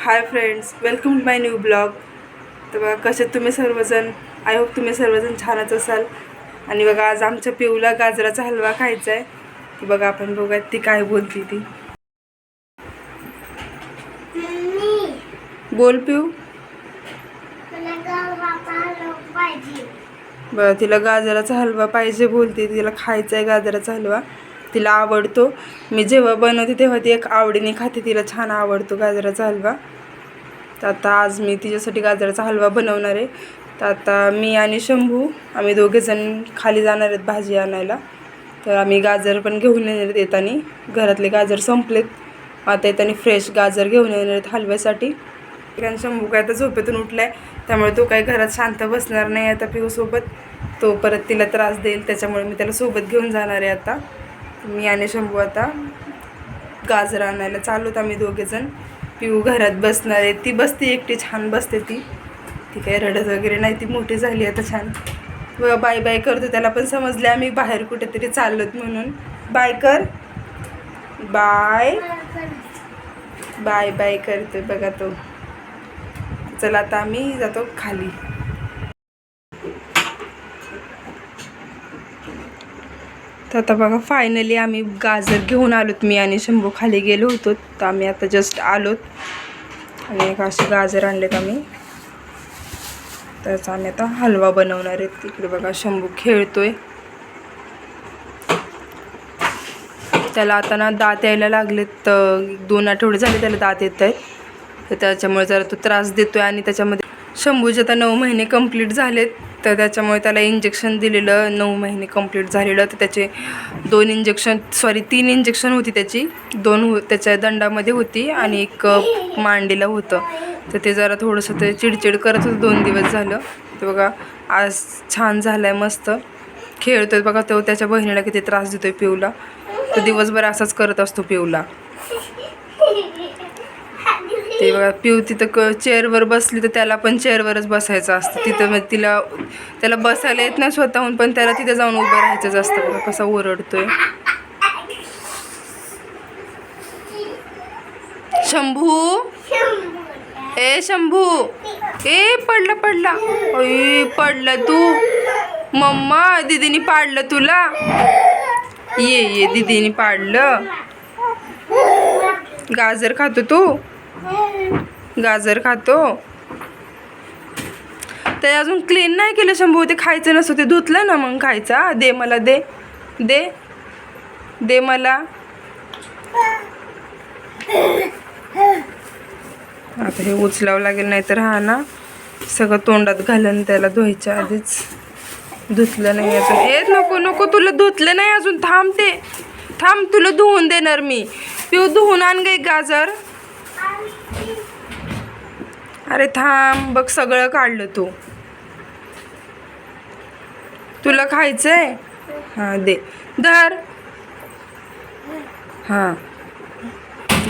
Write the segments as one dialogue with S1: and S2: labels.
S1: Hi friends welcome to my new blog तर बघा कसे तुम्ही सर्वजण? आय होप तुम्ही सर्वजण छानच असाल. आणि बघा आज आमच्या पिऊला गाजराचा हलवा खायचा आहे. तर बघा आपण बघूयात ती काय बोलती ती. बोल पिऊ. बरं तिला गाजराचा हलवा पाहिजे बोलते. तिला खायचा आहे गाजराचा हलवा. तिला आवडतो. मी जेव्हा बनवते तेव्हा ती एक आवडीने खाते. तिला छान आवडतो गाजराचा हलवा. तर आता आज मी तिच्यासाठी गाजराचा हलवा बनवणार आहे. तर आता मी आणि शंभू आम्ही दोघेजण खाली जाणार आहेत भाजी आणायला. तर आम्ही गाजर पण घेऊन येणार आहेत येताना. घरातले गाजर संपलेत. आता येताना फ्रेश गाजर घेऊन येणार आहेत हलव्यासाठी. कारण शंभू काय आता झोपेतून उठला आहे त्यामुळे तो काही घरात शांत बसणार नाही आता पिऊसोबत. तो परत तिला त्रास देईल. त्याच्यामुळे मी त्याला सोबत घेऊन जाणार आहे आता. मी आणि शंभू आता गाजर आणायला चालूत आम्ही दोघेजण. पिऊ घरात बसणार आहे. ती बसते एकटी छान बसते ती. ती काही रडत वगैरे नाही. ती मोठी झाली आता छान. व बाय बाय करतो. त्याला पण समजले आम्ही बाहेर कुठेतरी चाललोत म्हणून. बाय कर. बाय. बाय बाय करतो बघा तो. चला आता आम्ही जातो खाली. तर आता बघा फायनली आम्ही गाजर घेऊन आलोत. मी आणि शंभू खाली गेलो होतो. तर आम्ही आता जस्ट आलोत. आणि एक असे गाजर आणलेत आम्ही. त्याचा आम्ही आता हलवा बनवणार आहेत तिकडे बघा शंभू खेळतोय. त्याला आता ना दात यायला लागलेत. दोन आठवडे झाले त्याला दात येत आहेत. तर त्याच्यामुळे जरा तो त्रास देतोय आणि त्याच्यामध्ये शंभूचे आता नऊ महिने कंप्लीट झालेत तर त्याच्यामुळे त्याला इंजेक्शन दिलेलं नऊ महिने कंप्लीट झालेलं. तर त्याचे दोन इंजेक्शन सॉरी तीन इंजेक्शन होती त्याची. दोन हो त्याच्या दंडामध्ये होती आणि एक मांडीला होतं. तर ते जरा थोडंसं ते चिडचिड करत होतं दोन दिवस झालं. ते बघा आज छान झालं आहे मस्त. खेळतोय बघा तो त्याच्या बहिणीला किती त्रास देतोय पिऊला. तो दिवसभर असाच करत असतो पिऊला. ते बघा पिऊ तिथं क चेअरवर बसली तर त्याला पण चेअरवरच बसायचं असतं. तिथं मग तिला त्याला बसायला येत नाही स्वतःहून पण त्याला तिथे जाऊन उभं राहायचंच असतं. बघा कसा ओरडतोय. शंभू? ए शंभू! ए पडला पडला. ओय पडलं तू. मम्मा दिदीनी पाडलं तुला. ये ये दीदीने पाडलं. गाजर खातो तू. गाजर खातो. ते अजून क्लीन नाही केलं शंभू. ते खायचं नसतं. ते धुतलं ना मग खायचा. दे मला दे. दे. दे मला. आता हे उचलावं लागेल नाही तर हा ना सगळं तोंडात घालन त्याला धुवायच्या आधीच. धुतलं नाही अजून. हेच नको नको तुला धुतलं नाही अजून. थांब ते. थांब तुला धुवून देणार मी. पिऊ धुवून आण गे गाजर. अरे थांब बघ सगळं काढलं तू. तुला खायचं आहे हां दे. धर. हां.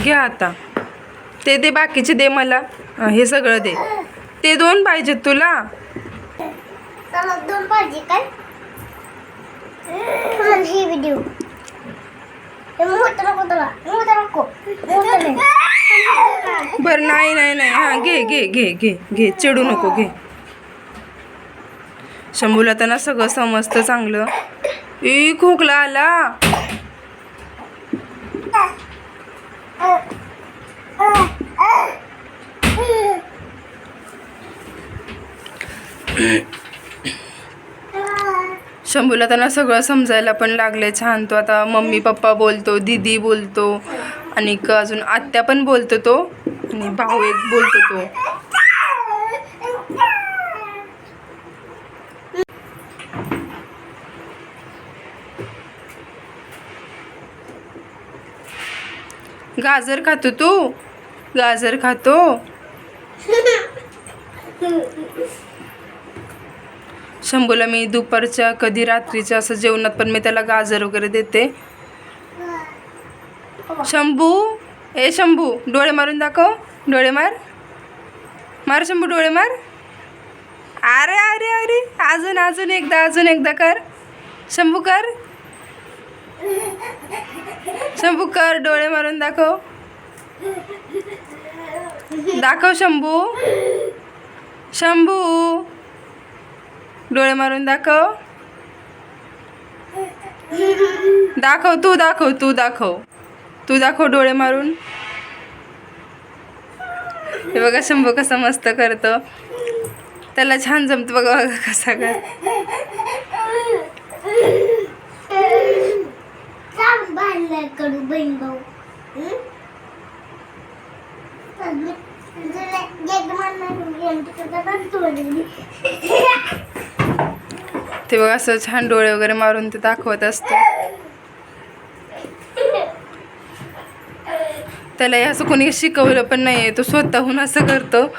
S1: घ्या आता. ते दे बाकीचे दे मला. हे सगळं दे. ते दोन पाहिजेत तुला.
S2: दोन पाहिजे काय? तुम्हाला व्हिडिओ मोठं नको तुला मोठं नको. नाही
S1: नाही नाही. हां घे घे घे घे घे. चिडू नको घे. शंभूला त्यांना सगळं समजतं चांगलं. ई खोकला आला. शंभूला त्यांना सगळं समजायला पण लागले छान. तो आता मम्मी पप्पा बोलतो दीदी बोलतो आणि अजून आत्या पण बोलतो तो. आणि भाऊ एक बोलतो तो. गाजर खातो तू? गाजर खातो? शंभूला मी दुपारच्या कधी रात्रीच्या असं जेवणात पण मी त्याला गाजर वगैरे देते. शंभू? ए शंभू डोळे मारून दाखव. डोळे मार. मार शंभू डोळे मार. अरे अरे अरे. अजून अजून एकदा अजून एकदा कर. शंभू कर. शंभू कर डोळे मारून दाखव. दाखव शंभू. शंभू. डोळे मारून दाखव. दाखव तू दाखव तू दाखव. तू दाखव डोळे मारून. हे बघा शंभू कसं मस्त करतो. त्याला छान जमतं बघा बघा कसा कर. ते बघा असं छान डोळे वगैरे मारून ते दाखवत असतो. त्याला असं कोणी शिकवलं पण नाही आहे तो स्वतःहून असं करतो.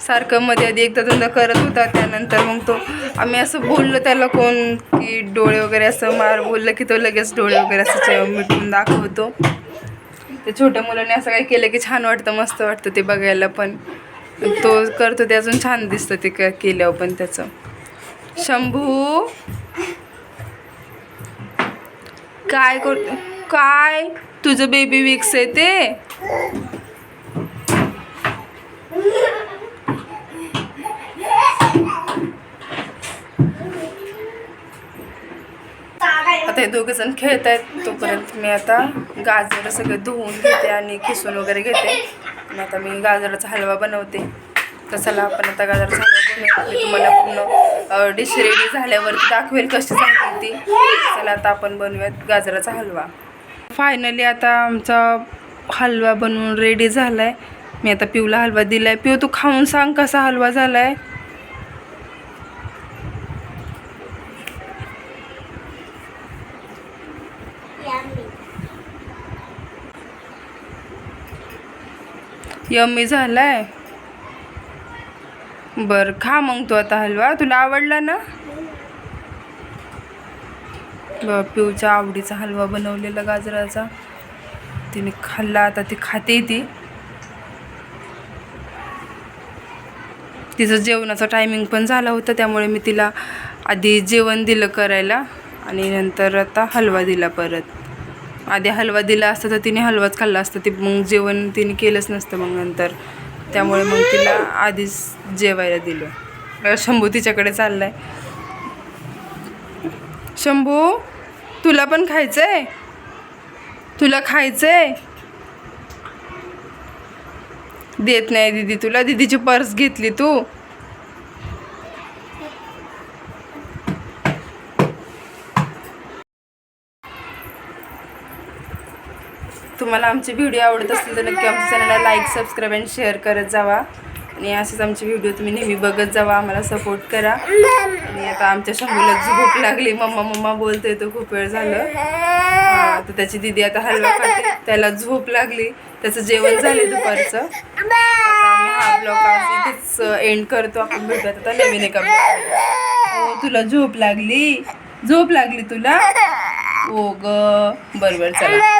S1: सारखं मध्ये आधी एकदा दोनदा करत होता. त्यानंतर मग तो आम्ही असं बोललो त्याला कोण की डोळे वगैरे असं मार बोललं की तो लगेच डोळे वगैरे असं मिटून दाखवतो. ते छोट्या मुलांनी असं काही केलं की छान वाटतं मस्त वाटतं ते बघायला पण. तो करतो ते अजून छान दिसतं ते क- केल्यावर पण त्याचं. शंभू! काय करतो काय? तुझं बेबी विक्स आहे ते? आता हे दोघे जण खेळत आहेत तोपर्यंत मी आता गाजर सगळं धुवून घेते आणि खिसून वगैरे घेते. आणि आता मी गाजराचा हलवा बनवते. तर चला आपण आता गाजराचा हलवा बनवूया. तुम्हाला पूर्ण डिश रेडी झाल्यावरती दाखवेल कशी झाली ती. चला आता आपण बनवूयात गाजराचा हलवा. फायनली आता आमचा हलवा बनवून रेडी झाला आहे मी आता पिऊला हलवा दिला आहे पिऊ तू खाऊन सांग कसा हलवा झाला आहे
S2: Yummy.
S1: झालाय. बर खा मग तू आता हलवा. तुला आवडला ना? पिऊच्या आवडीचा हलवा बनवलेला गाजराचा. तिने खाल्ला आता ती खाते ती. तिचं जेवणाचं टायमिंग पण झाला होता त्यामुळे मी तिला आधी जेवण दिलं करायला आणि नंतर आता हलवा दिला परत. आधी हलवा दिला असता तर तिने हलवाच खाल्ला असता ते मग जेवण तिने केलंच नसतं मग नंतर. त्यामुळे मग तिला आधीच जेवायला दिलं. शंभू तिच्याकडे चाललाय. शंभू! तुला पण खायचंय? तुला खायचंय? देत नाही दीदी तुला. दीदीची पर्स घेतली तू. तुम्हाला आमचे व्हिडिओ आवडत असतील तर नक्की आमच्या चॅनलला लाईक सबस्क्राईब आणि शेअर करत जावा. आणि असेच आमचे व्हिडिओ तुम्ही नेहमी बघत जावा. आम्हाला सपोर्ट करा. आता आमच्या शंभूला झोप लागली. मम्मा मम्मा बोलतोय तो खूप वेळ झालं. तर त्याची दिदी आता हलवा खाते. त्याला झोप लागली. त्याचं जेवण झालं दुपारचं. आम्ही हा ब्लॉग इथेच एंड करतो. आपण भेटत आता नवीन एका हो तुला झोप लागली? झोप लागली तुला? हो ग. बरोबर चला.